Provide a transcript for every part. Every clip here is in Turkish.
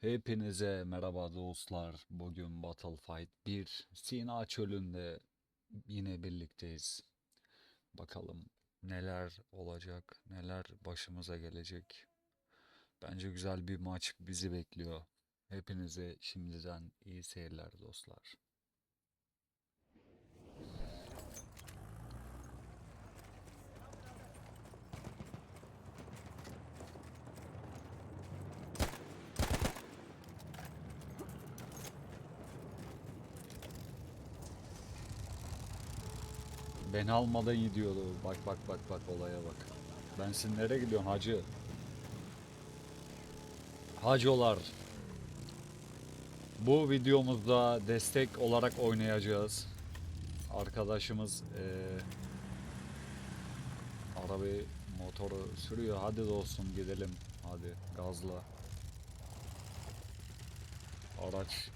Hepinize merhaba dostlar. Bugün Battlefight 1 Sina Çölü'nde yine birlikteyiz. Bakalım neler olacak, neler başımıza gelecek. Bence güzel bir maç bizi bekliyor. Hepinize şimdiden iyi seyirler dostlar. Beni almadan gidiyordu. Bak bak bak bak olaya bak. Ben sizin nereye gidiyorsun hacı? Hacılar. Bu videomuzda destek olarak oynayacağız. Arkadaşımız eee arabayı motoru sürüyor. Hadi dostum gidelim. Hadi gazla. Araç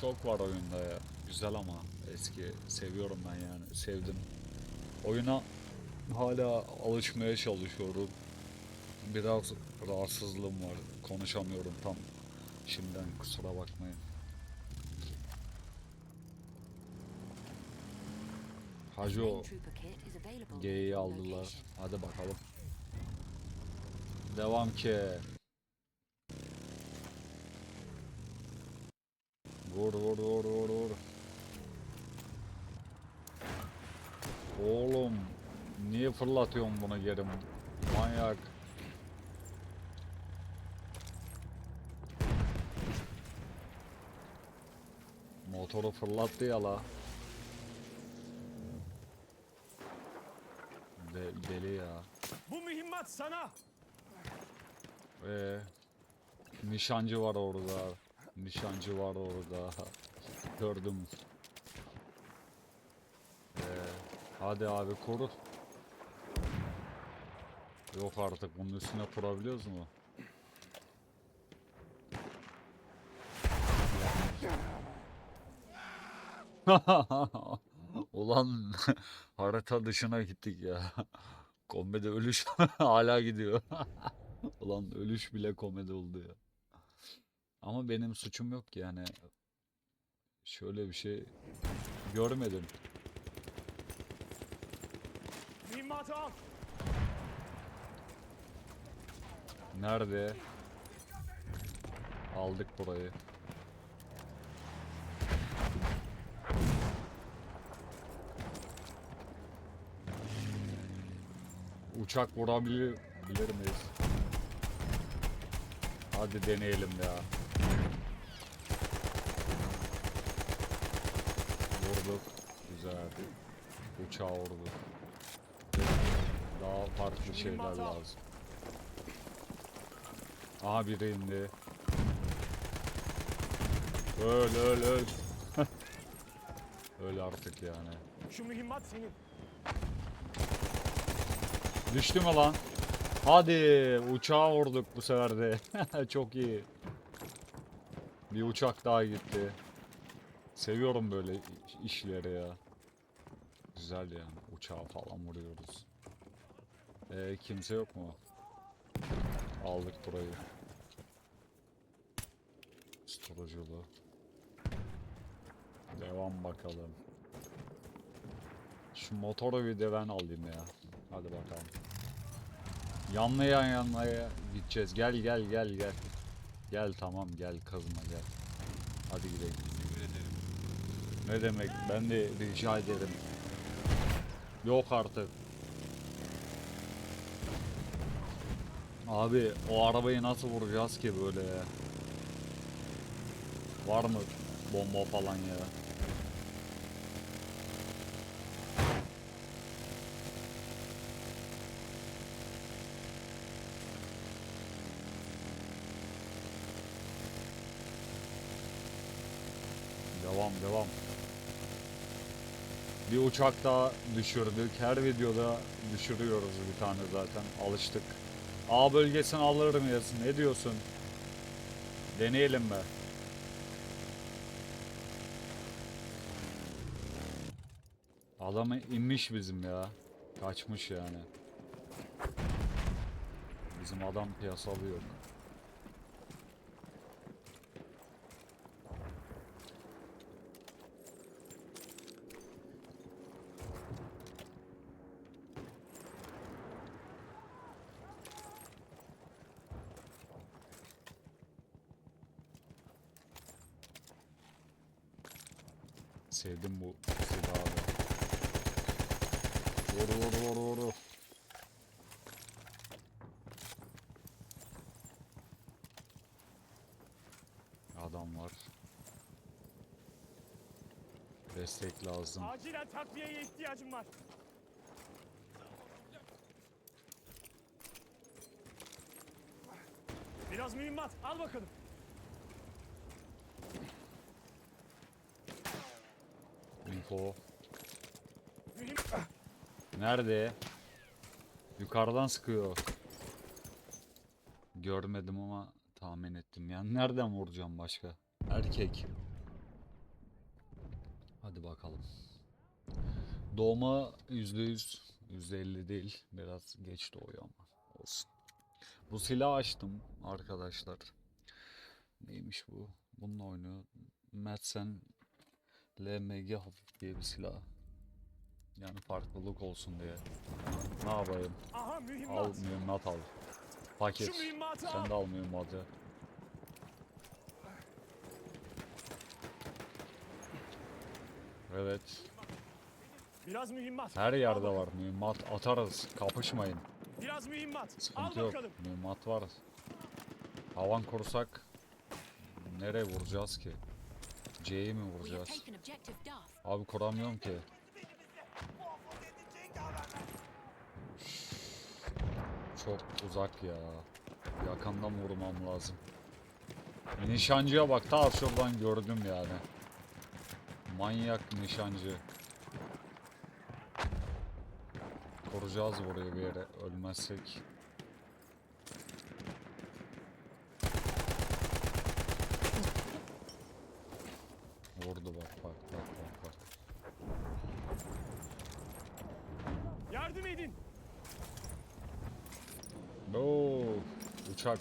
çok var oyunda ya. Güzel ama eski. Seviyorum ben yani. Sevdim. Oyuna hala alışmaya çalışıyorum. Biraz rahatsızlığım var. Konuşamıyorum tam. Şimdiden kusura bakmayın. Hacı o G'yi aldılar. Hadi bakalım. Devam ki. Vur vur vur vur vur. Oğlum niye fırlatıyorsun bunu geri? Manyak. Motoru fırlattı ya la. De- deli ya. Bu mühimmat sana. Ee, nişancı var orada. Nişancı var orada. Gördüm. Ee, hadi abi koru. Yok artık bunun üstüne kurabiliyoruz mu? Ulan harita dışına gittik ya. Komedi ölüş hala gidiyor. Ulan ölüş bile komedi oldu ya. Ama benim suçum yok ki yani. Şöyle bir şey görmedim. Mühimmatı al. Nerede? Aldık burayı. Uçak vurabilir bilir miyiz? Hadi deneyelim ya. Vurduk. Güzel. Uçağı vurduk. Daha farklı şeyler lazım. Aha biri indi. Öl öl öl. öl artık yani. Şu mühimmat senin. Düştü mü lan? Hadi uçağa vurduk bu sefer de. Çok iyi. Bir uçak daha gitti. Seviyorum böyle işleri ya. Güzel yani. Uçağa falan vuruyoruz. Ee, kimse yok mu? Aldık burayı. Storage'ulu. Devam bakalım. Şu motoru bir de ben alayım ya. Hadi bakalım. Yanlaya yanlaya gideceğiz. Gel gel gel gel. Gel tamam gel kazma gel. Hadi gidelim. Ne demek ben de rica ederim. Yok artık. Abi o arabayı nasıl vuracağız ki böyle ya? Var mı bomba falan ya? Devam devam. Bir uçak daha düşürdük. Her videoda düşürüyoruz bir tane zaten. Alıştık. A bölgesini alır mıyız? Ne diyorsun? Deneyelim mi? Adamı inmiş bizim ya. Kaçmış yani. Bizim adam piyasalı yok. Sevdim bu silahı. da. Vur vur vur vur. Adam var. Destek lazım. Acilen takviyeye ihtiyacım var. Biraz mühimmat. Al bakalım. Info. Mühim... Nerede? Yukarıdan sıkıyor. Görmedim ama tahmin ettim. Yani nereden vuracağım başka? Erkek. Hadi bakalım. Doğma %100, %50 değil. Biraz geç doğuyor ama olsun. Bu silahı açtım arkadaşlar. Neymiş bu? Bununla oynuyor. Madsen LMG hafif diye bir silah. Yani farklılık olsun diye. Ne yapayım? Aha Al mühimmat. mühimmat al. Paket. Sen de al mühimmatı. Evet. Biraz mühimmat. Her Al yerde var mühimmat. Atarız. Kapışmayın. Biraz mühimmat. Al Sıkıntı yok. bakalım. Mühimmat var. Havan kursak nereye vuracağız ki? C'yi mi vuracağız? Abi kuramıyorum ki. Çok uzak ya. Yakandan vurmam lazım. Nişancıya bak ta şuradan gördüm yani. Manyak nişancı. Koruyacağız burayı bir yere ölmezsek. Vurdu bak bak bak bak bak. Yardım edin. No, uçak.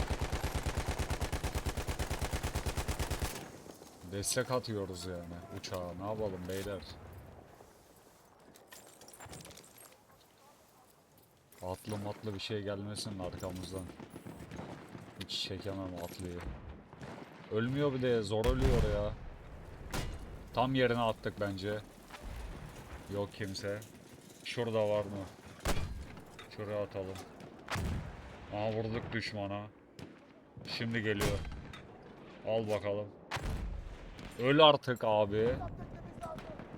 Destek atıyoruz yani uçağa. Ne yapalım beyler? Atlı matlı bir şey gelmesin arkamızdan. Hiç çekemem atlıyı. Ölmüyor bir de zor ölüyor ya. Tam yerine attık bence. Yok kimse. Şurada var mı? Şuraya atalım. Aha vurduk düşmana. Şimdi geliyor. Al bakalım. Öl artık abi.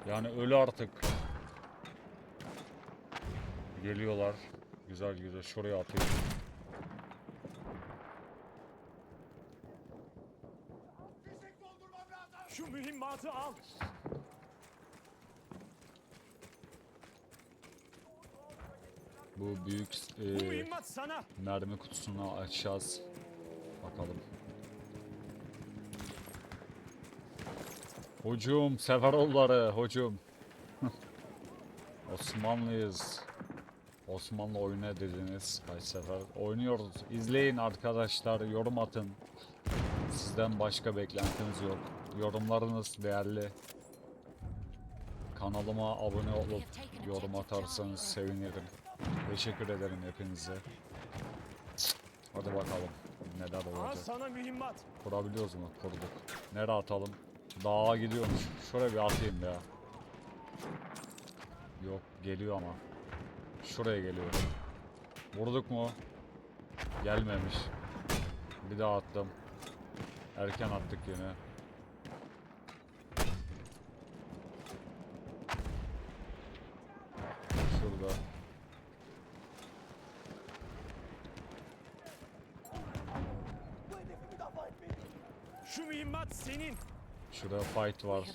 Yani öl artık. Geliyorlar. Güzel güzel. Şuraya atayım. Şu mühimmatı al. Bu büyük Bu e, mühimmat sana. mermi kutusunu açacağız. Bakalım. Hocum, Seferoğulları, hocum. Osmanlıyız. Osmanlı oyuna dediniz kaç sefer. Oynuyoruz. İzleyin arkadaşlar, yorum atın. Sizden başka beklentimiz yok. Yorumlarınız değerli. Kanalıma abone olup yorum atarsanız sevinirim. Teşekkür ederim hepinize. Hadi bakalım neler olacak. sana mühimmat. Kurabiliyoruz mu? Kurduk. Nereye atalım? Dağa gidiyormuş. Şuraya bir atayım ya. Yok geliyor ama. Şuraya geliyor. Vurduk mu? Gelmemiş. Bir daha attım. Erken attık yine. Şurada. Şu mühimmat senin. Şurada fight var.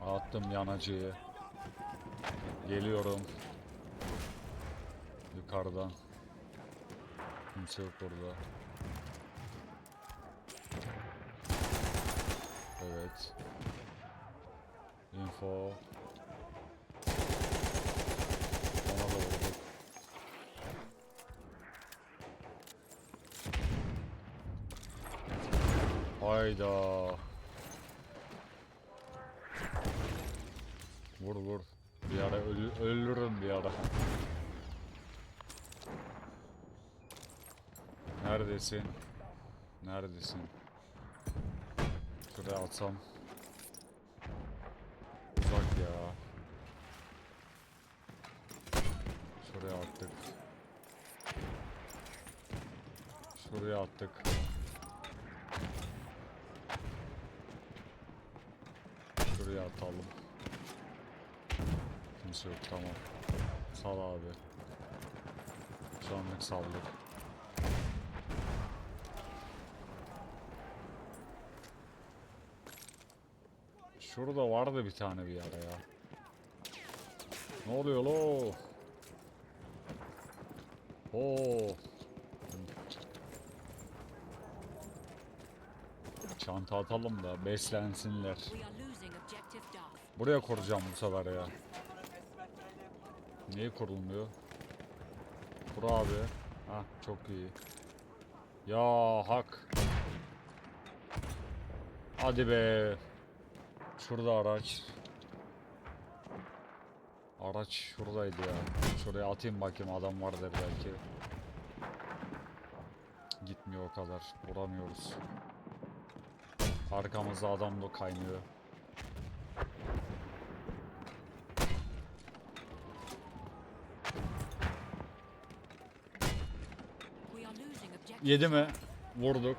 Attım yanacıyı. Geliyorum. Yukarıdan. Kimse yok burada. Evet. Info. Ona da vurduk. Hayda. Vur vur. Bir ara ölü- ölürüm bir ara. Neredesin? Neredesin? Şuraya atsam. uçak ya. Şuraya attık. Şuraya attık. Şuraya atalım. Kimse yok tamam. Sal abi. Şu anlık saldık. Şurada vardı bir tane bir ara ya. Ne oluyor lo? Oo. Çanta atalım da beslensinler. Buraya kuracağım bu sefer ya. Niye kurulmuyor? Kur abi. Ha çok iyi. Ya hak. Hadi be. Şurada araç. Araç şuradaydı ya. Şuraya atayım bakayım adam vardır belki. Gitmiyor o kadar. Vuramıyoruz. Arkamızda adam da kaynıyor. Yedi mi? Vurduk.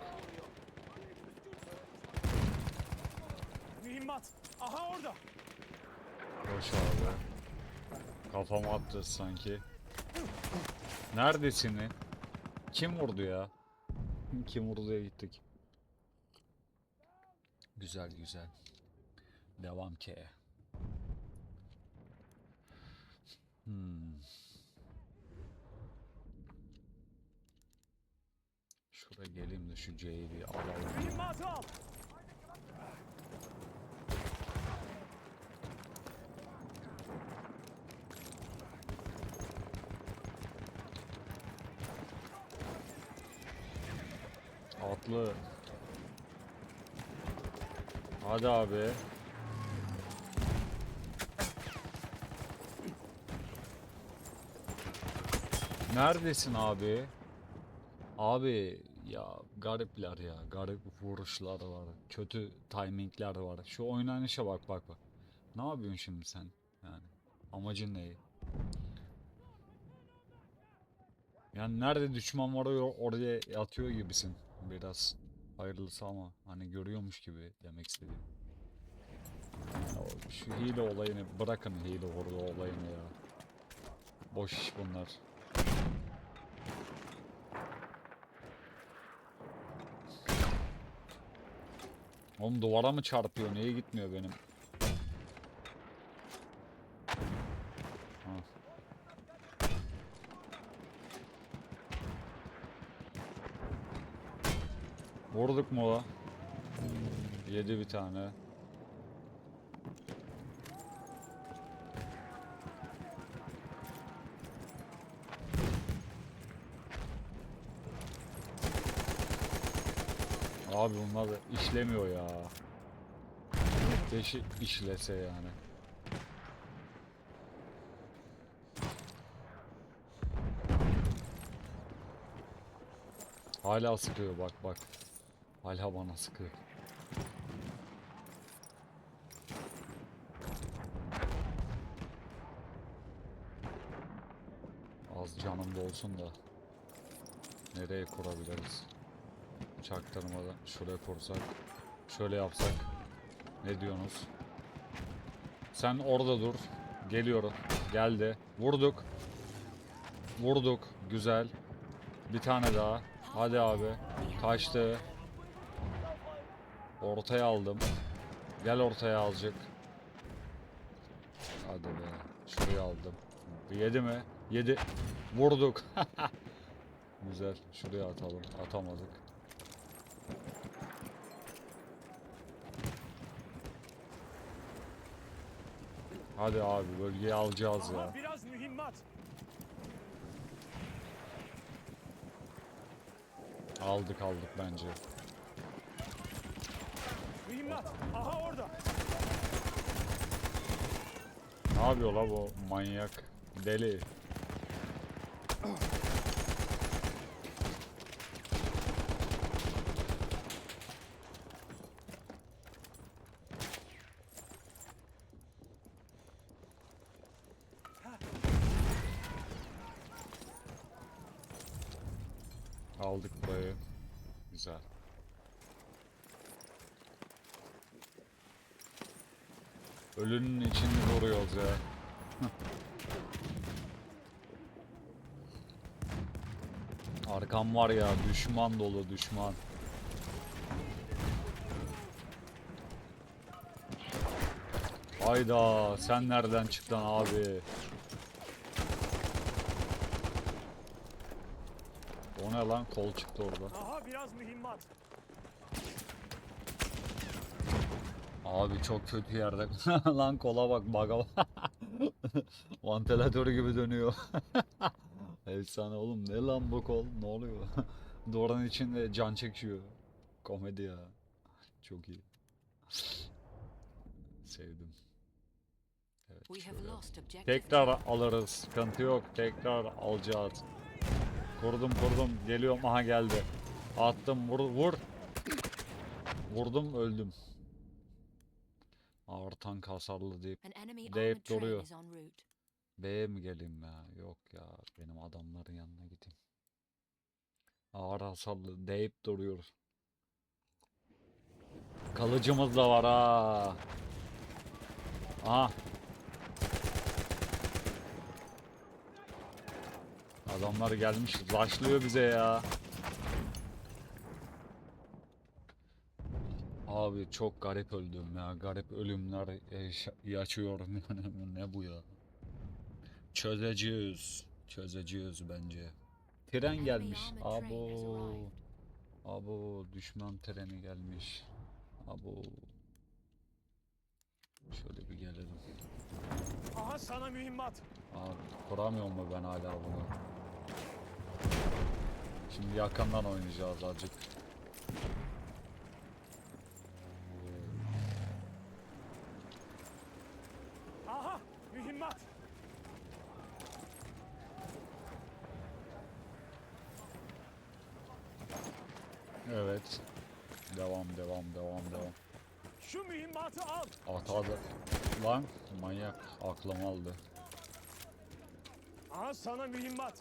Mühimmat. Aha orada. Boş abi. Attı sanki. Neredesin? Kim vurdu ya? Kim vurdu diye gittik. Güzel güzel. Devam ki. Hmm. Şuraya geleyim de şu C'yi bir alalım. Atlı. Hadi abi. Neredesin abi? Abi ya garipler ya. Garip vuruşlar var. Kötü timingler var. Şu oynanışa bak bak bak. Ne yapıyorsun şimdi sen? Yani amacın ne? Yani nerede düşman var oraya atıyor gibisin. Biraz hayırlısı ama hani görüyormuş gibi demek istedim. Ya şu hile olayını bırakın hile orada olayını ya. Boş iş bunlar. Oğlum duvara mı çarpıyor? Niye gitmiyor benim? Ha. Vurduk mu o? Yedi bir tane. Abi bunlar da işlemiyor ya. Keşke işlese yani. Hala sıkıyor bak bak. Hala bana sıkıyor. Az canım da olsun da. Nereye kurabiliriz? Çaktırmadan şuraya kursak. Şöyle yapsak. Ne diyorsunuz? Sen orada dur. Geliyorum. Geldi. Vurduk. Vurduk. Güzel. Bir tane daha. Hadi abi. Kaçtı. Ortaya aldım. Gel ortaya azıcık. Hadi be. Şuraya aldım. Yedi mi? Yedi. Vurduk. Güzel. Şuraya atalım. Atamadık. Hadi abi bölgeyi alacağız ya. Aha biraz mühimmat. Aldık aldık bence. Mühimmat. Aha orada. Ne yapıyor la bu manyak? Deli. burayı. Güzel. Ölünün içinde vuruyoruz ya. Arkam var ya düşman dolu düşman. Hayda sen nereden çıktın abi? O ne lan kol çıktı orada. Aha biraz mühimmat. Abi çok kötü yerde. Lan kola bak baga bak. Vantilatör gibi dönüyor. Efsane oğlum ne lan bu kol ne oluyor? Duvarın içinde can çekiyor. Komedi ya. Çok iyi. Sevdim. Evet, şöyle. Tekrar alırız. Sıkıntı yok. Tekrar alacağız. Kurdum kurdum. Geliyorum. Aha geldi. Attım. Vur. Vur. Vurdum öldüm. Ağır tank hasarlı deyip Deyip duruyor. B'ye mi geleyim ya? Yok ya. Benim adamların yanına gideyim. Ağır hasarlı deyip duruyor. Kalıcımız da var ha. Aha. Adamlar gelmiş. Rushlıyor bize ya. Abi çok garip öldüm ya. Garip ölümler yaşıyorum. ne bu ya? Çözeceğiz. Çözeceğiz bence. Tren gelmiş. Abo. Abo düşman treni gelmiş. Abo. Şöyle bir gelelim. Aha sana mühimmat. Abi kuramıyor mu ben hala bunu? Şimdi yakından oynayacağız azıcık. Aha mühimmat. Evet. Devam devam devam devam. Şu mühimmatı al. Atadı. Lan manyak aklım aldı. Aha sana mühimmat.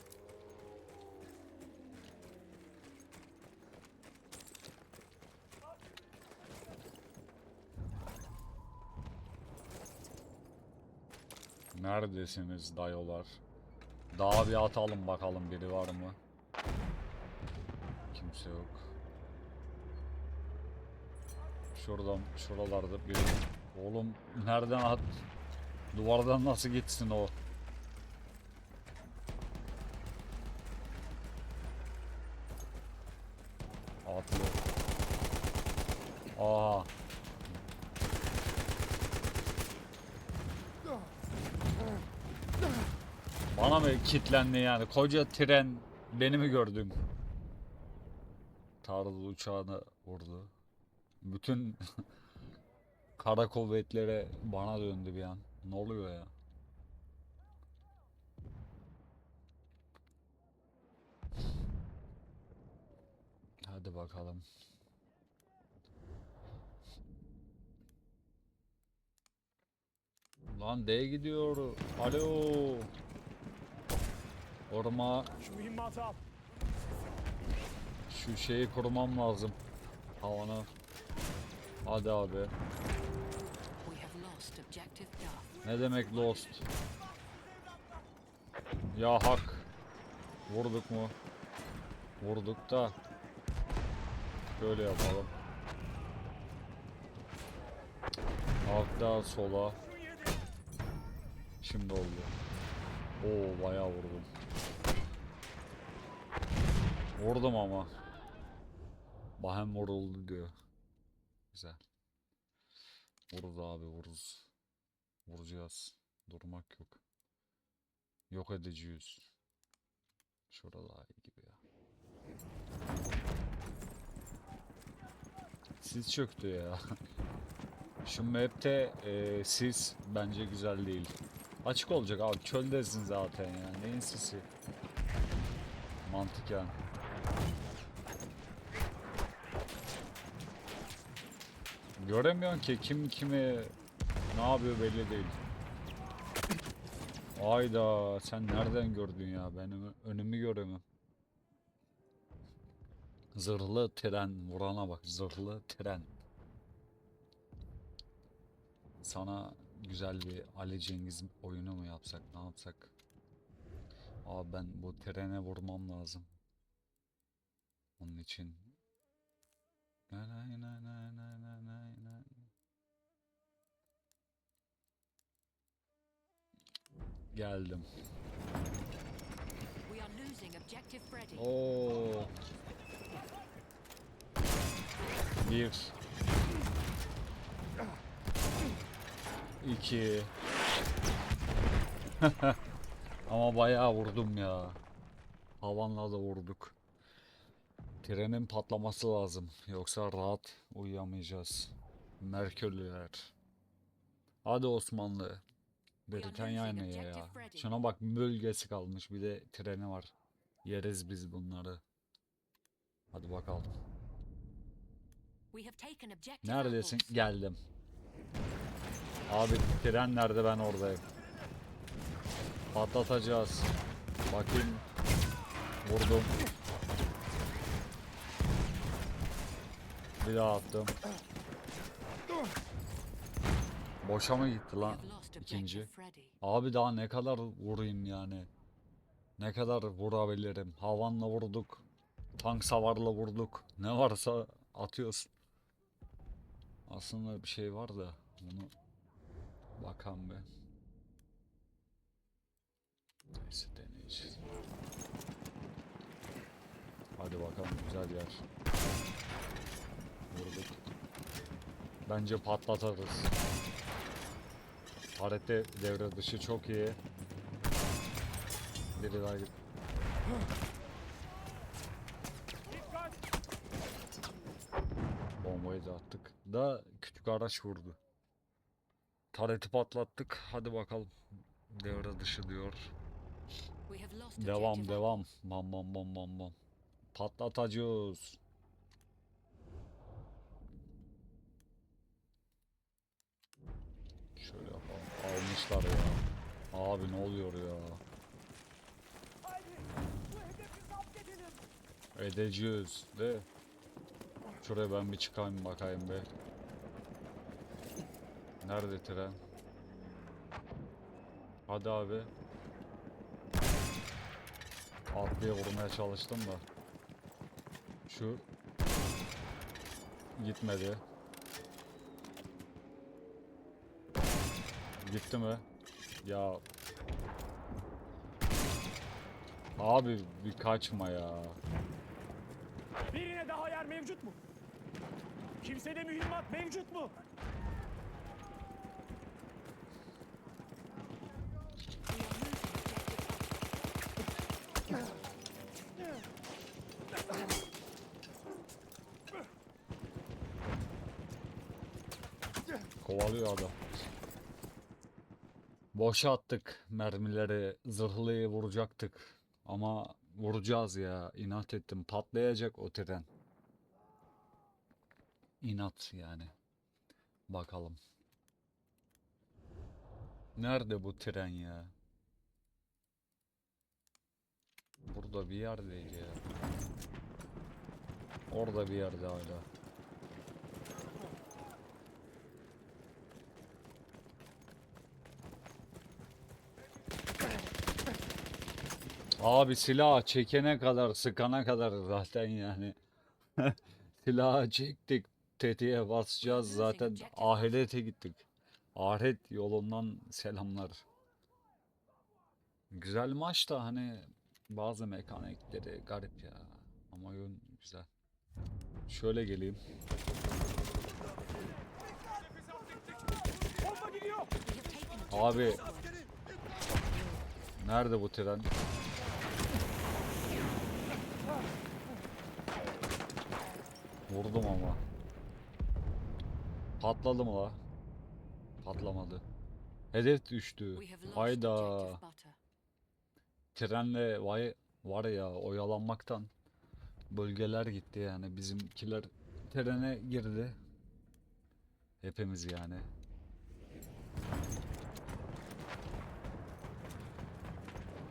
Neredesiniz dayolar? Daha bir atalım bakalım biri var mı? Kimse yok. Şuradan, şuralarda biri. Oğlum nereden at? Duvardan nasıl gitsin o? Atlı. Aa. Bana mı kitlendi yani? Koca tren beni mi gördün? Taarruz uçağını vurdu. Bütün kara kuvvetlere bana döndü bir an. Ne oluyor ya? Hadi bakalım. Lan D gidiyor. Alo. Orma Şu şeyi kurmam lazım. Havana. Hadi abi. Ne demek lost? Ya hak. Vurduk mu? Vurduk da. Şöyle yapalım. Hakta sola. Şimdi oldu. Oo bayağı vurdum. Vurdum ama. Bahem vuruldu diyor. Güzel. Vururuz abi vururuz. Vuracağız. Durmak yok. Yok edeceğiz. Şurada daha iyi gibi ya. Sis çöktü ya. Şu map'te e, sis bence güzel değil. Açık olacak abi çöldesin zaten ya. Neyin sisi? Mantık yani. Göremiyorsun ki kim kimi ne yapıyor belli değil. Ayda sen nereden gördün ya? Benim önümü göremem. Zırhlı tren. Vurana bak. Zırhlı tren. Sana güzel bir Ali Cengiz oyunu mu yapsak? Ne yapsak? Abi ben bu trene vurmam lazım. Onun için. Nay nay nay nay nay nay nay Geldim. Oo. Bir. İki. Ama bayağı vurdum ya. Havanla da vurduk. Trenin patlaması lazım. Yoksa rahat uyuyamayacağız. Merkürlüler. Hadi Osmanlı. Losing ne ya? Şuna bak bölgesi kalmış. Bir de treni var. Yeriz biz bunları. Hadi bakalım. Neredesin? Geldim. Abi tren nerede ben oradayım. Patlatacağız. Bakayım. Vurdum. Bir daha attım. Boşa mı gitti lan ikinci? Abi daha ne kadar vurayım yani? Ne kadar vurabilirim? Havanla vurduk. Tank savarla vurduk. Ne varsa atıyoruz. Aslında bir şey var da bunu bakan be. Neyse deneyeceğiz. Hadi bakalım güzel yer. Vurduk. Bence patlatırız. Harette devre dışı çok iyi. Biri daha git. Bombayı da attık. Da küçük araç vurdu. Tareti patlattık. Hadi bakalım. Devre dışı diyor. Devam devam. Bam bam bam bam bam. Patlatacağız. Şöyle yapalım. Almışlar ya. Abi ne oluyor ya? Edeceğiz de. Şuraya ben bir çıkayım bakayım be. Nerede tren? Hadi abi. Atlaya vurmaya çalıştım da. Şu gitmedi. Gitti mi? Ya Abi bir kaçma ya. Birine daha yer mevcut mu? Kimsede mühimmat mevcut mu? Kovalıyor adam. Boşa attık mermileri. Zırhlıyı vuracaktık. Ama vuracağız ya. İnat ettim. Patlayacak o tren. İnat yani. Bakalım. Nerede bu tren ya? Burada bir yerdeydi ya. Orada bir yerde hala. Abi silah çekene kadar, sıkana kadar zaten yani. Silahı çektik, tetiğe basacağız zaten ahirete gittik. Ahiret yolundan selamlar. Güzel maç da hani bazı mekanikleri garip ya. Ama oyun güzel. Şöyle geleyim. Abi. Nerede bu tren? Vurdum ama. Patladı mı la? Patlamadı. Hedef düştü. Hayda. Trenle vay var ya oyalanmaktan bölgeler gitti yani bizimkiler trene girdi. Hepimiz yani.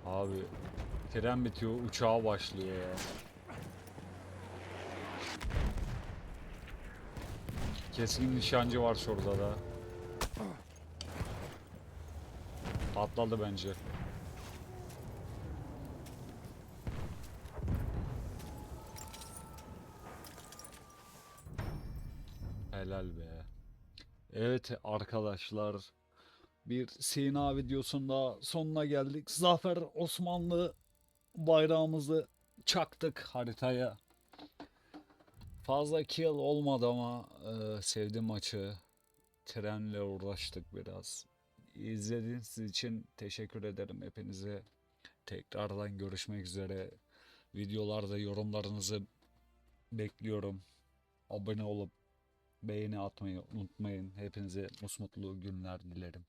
Abi tren bitiyor uçağa başlıyor ya. Keskin nişancı var şurada da. Atladı bence. Helal be. Evet arkadaşlar bir Sina videosunda sonuna geldik. Zafer Osmanlı bayrağımızı çaktık haritaya. Fazla kill olmadı ama e, sevdim maçı. Trenle uğraştık biraz. İzlediğiniz için teşekkür ederim hepinize. Tekrardan görüşmek üzere. Videolarda yorumlarınızı bekliyorum. Abone olup beğeni atmayı unutmayın. Hepinize musmutlu günler dilerim.